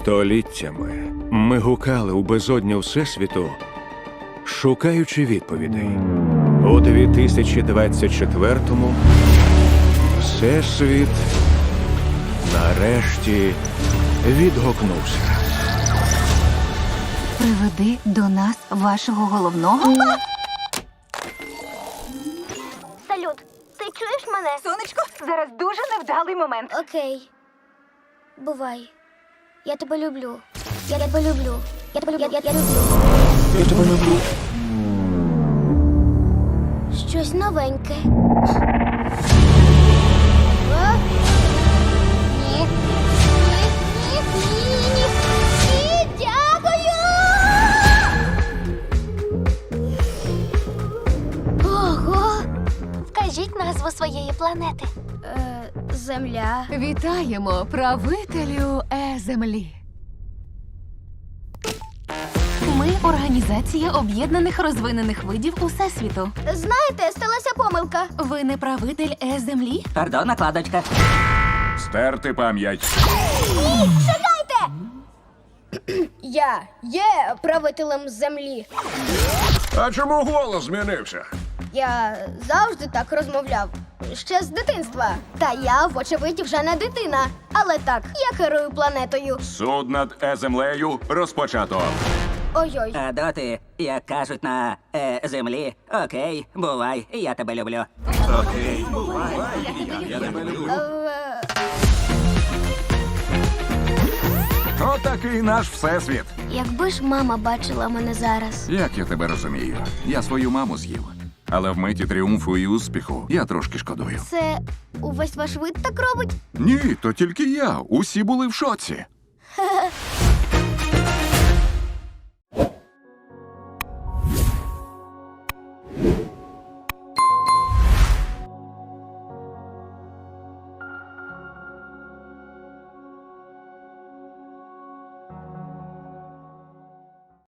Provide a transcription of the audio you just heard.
Століттями ми гукали у безодню Всесвіту, шукаючи відповідей. У 2024-му Всесвіт нарешті відгукнувся. Приведи до нас вашого головного. Салют, ти чуєш мене? Сонечко, зараз дуже невдалий момент. Окей. Бувай. Я тебе люблю. Я тебе люблю. Я тебе люблю. Я, я, я люблю. Щось новеньке. О? Назву своєї планети. Е, земля. Вітаємо, правителю Е-Землі. Ми організація об'єднаних розвинених видів Усесвіту. Знаєте, сталася помилка. Ви не правитель Е-Землі? Пардон, накладочка. Стерти пам'ять. Я є правителем землі. А чому голос змінився? Я завжди так розмовляв. Ще з дитинства. Та я, вочевидь, вже не дитина. Але так, я керую планетою. Суд над е-землею розпочато. Ой-ой. А доти, як кажуть на е, землі, окей, бувай, я тебе люблю. Е, Отакий наш всесвіт. Якби ж мама бачила мене зараз. Як я тебе розумію? Я свою маму з'їв. Але в миті тріумфу і успіху я трошки шкодую. Це увесь ваш вид так робить? Ні, то тільки я. Усі були в шоці.